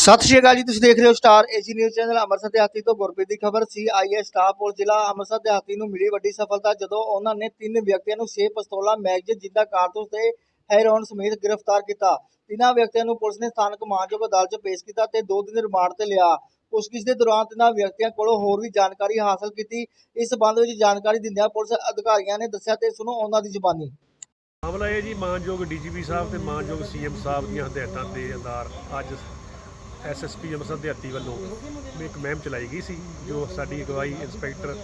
ਸਤਿ ਸ਼੍ਰੀ ਅਕਾਲ ਜੀ, ਤੁਸੀਂ ਦੇਖ ਰਹੇ ਹੋ Star AG News channel Amritsar ਦਿਹਾਤੀ ਤੋਂ ਗੁਰਪ੍ਰੀਤ ਦੀ ਖਬਰ ਸੀ ਸਟਾਫ ਪੁਲਿਸ ਜ਼ਿਲ੍ਹਾ ਅੰਮ੍ਰਿਤਸਰ ਦਿਹਾਤੀ ਨੂੰ ਮਿਲੀ ਵੱਡੀ ਸਫਲਤਾ ਜਦੋਂ ਉਹਨਾਂ ਨੇ ਤਿੰਨ ਵਿਅਕਤੀਆਂ ਨੂੰ 6 ਪਿਸਤੌਲਾਂ, ਮੈਗਜ਼ੀਨ, ਜਿੰਦਾ ਕਾਰਤੂਸ ਤੇ ਹੈਰੋਨ ਸਮੇਤ ਗ੍ਰਿਫਤਾਰ ਕੀਤਾ। ਤਿੰਨਾਂ ਵਿਅਕਤੀਆਂ ਨੂੰ ਪੁਲਿਸ ਨੇ ਸਥਾਨਕ ਮਾਨਯੋਗ ਅਦਾਲਤ 'ਚ ਪੇਸ਼ ਕੀਤਾ ਤੇ 2 ਦਿਨ ਰਿਮਾਂਡ ਤੇ ਲਿਆ। ਪੁੱਛਗਿੱਛ ਦੇ ਦੌਰਾਨ ਤਿੰਨਾਂ ਵਿਅਕਤੀਆਂ ਕੋਲੋਂ ਹੋਰ ਵੀ ਜਾਣਕਾਰੀ ਹਾਸਲ ਕੀਤੀ। ਇਸ ਸੰਬੰਧ ਵਿੱਚ ਜਾਣਕਾਰੀ ਦਿੰਦਿਆਂ ਪੁਲਿਸ ਅਧਿਕਾਰੀਆਂ ਨੇ ਦੱਸਿਆ ਤੇ ਸੁਣੋ ਉਹਨਾਂ ਦੀ ਜ਼ੁਬਾਨੀ। ਮਾਮਲਾ ਇਹ ਜੀ, ਮਾਨਯੋਗ ਡੀਜੀਪੀ ਸਾਹਿਬ ਤੇ ਮਾਨਯੋਗ ਸੀਐਮ ਸਾਹਿਬ ਦੀਆਂ ਹਦਾਇਤਾਂ ਦੇ ਆਧਾਰ ਅੱਜ ਐਸਐਸਪੀ ਅੰਮ੍ਰਿਤਸਰ ਦਿਹਾਤੀ ਵੱਲੋਂ ਇੱਕ ਮੁਹਿੰਮ ਚਲਾਈ ਗਈ ਸੀ ਜੋ ਸਾਡੀ ਅਗਵਾਈ ਇੰਸਪੈਕਟਰ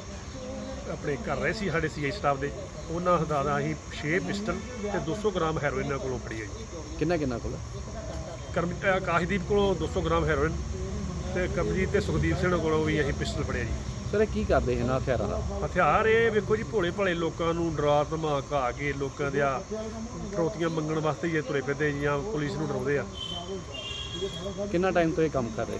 ਆਪਣੇ ਕਰ ਰਹੇ ਸੀ ਸਾਡੇ ਸੀਆਈ ਸਟਾਫ ਦੇ। ਉਹਨਾਂ ਹਦਾਇਤਾਂ ਅਸੀਂ 6 ਪਿਸਟਲ ਤੇ 200 ਗ੍ਰਾਮ ਹੈਰੋਇਨ ਕੋਲੋਂ ਫੜੀ ਹੈ ਜੀ। ਕਿੰਨਾ ਕਿੰਨਾ ਕੋਲ? ਕਰਮ ਆਕਾਸ਼ਦੀਪ ਕੋਲੋਂ 200 ਗ੍ਰਾਮ ਹੈਰੋਇਨ ਤੇ ਕਮਜੀਤ ਤੇ ਸੁਖਦੀਪ ਸਿੰਘ ਕੋਲੋਂ ਵੀ ਅਸੀਂ ਪਿਸਟਲ ਫੜਿਆ ਜੀ। ਸਰ ਇਹ ਕੀ ਕਰਦੇ ਇਹਨਾਂ ਹਥਿਆਰਾਂ ਦਾ ਹਥਿਆਰ ਇਹ ਵੇਖੋ ਜੀ ਭੋਲੇ ਭਾਲੇ ਲੋਕਾਂ ਨੂੰ ਡਰਾ ਧਮਕਾ ਕੇ ਲੋਕਾਂ ਦੇ ਆ ਫਰੋਤੀਆਂ ਮੰਗਣ ਵਾਸਤੇ ਹੀ ਇਹ ਤੁਰੇ ਫਿਰਦੇ ਜਾਂ ਪੁਲਿਸ ਨੂੰ ਡਰਾਉਂਦੇ ਆ। ਕਿੰਨਾ ਟਾਈਮ ਤੋਂ ਇਹ ਕੰਮ ਕਰ ਰਹੇ?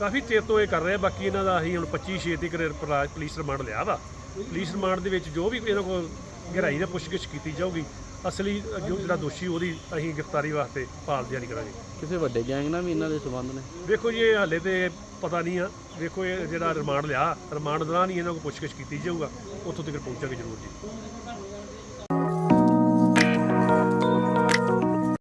ਕਾਫੀ ਚਿਰ ਤੋਂ ਇਹ ਕਰ ਰਹੇ ਆ ਬਾਕੀ ਇਹਨਾਂ ਦਾ ਅਸੀਂ ਹੁਣ 25 ਛੇ ਦੀ ਕਰੇ ਪੁਲਿਸ ਰਿਮਾਂਡ ਲਿਆ ਵਾ। ਪੁਲਿਸ ਰਿਮਾਂਡ ਦੇ ਵਿੱਚ ਜੋ ਵੀ ਇਹਨਾਂ ਕੋਲ ਗਹਿਰਾਈ ਨਾਲ ਪੁੱਛਗਿੱਛ ਕੀਤੀ ਜਾਊਗੀ ਅਸਲੀ ਜੋ ਜਿਹੜਾ ਦੋਸ਼ੀ ਉਹਦੀ ਅਸੀਂ ਗ੍ਰਿਫਤਾਰੀ ਵਾਸਤੇ ਭਾਲ ਜਾਰੀ ਕਰਾਂਗੇ। ਕਿਸੇ ਵੱਡੇ ਗੈਂਗ ਨਾਲ ਵੀ ਇਹਨਾਂ ਦੇ ਸੰਬੰਧ ਨੇ? ਵੇਖੋ ਜੀ ਇਹ ਹਾਲੇ ਤੇ ਪਤਾ ਨਹੀਂ ਆ। ਵੇਖੋ ਇਹ ਜਿਹੜਾ ਰਿਮਾਂਡ ਲਿਆ ਰਿਮਾਂਡ ਦੌਰਾਨ ਹੀ ਇਹਨਾਂ ਕੋਲ ਪੁੱਛਗਿੱਛ ਕੀਤੀ ਜਾਊਗਾ। ਉੱਥੋਂ ਤੱਕ ਪਹੁੰਚਾਂਗੇ ਜ਼ਰੂਰ ਜੀ।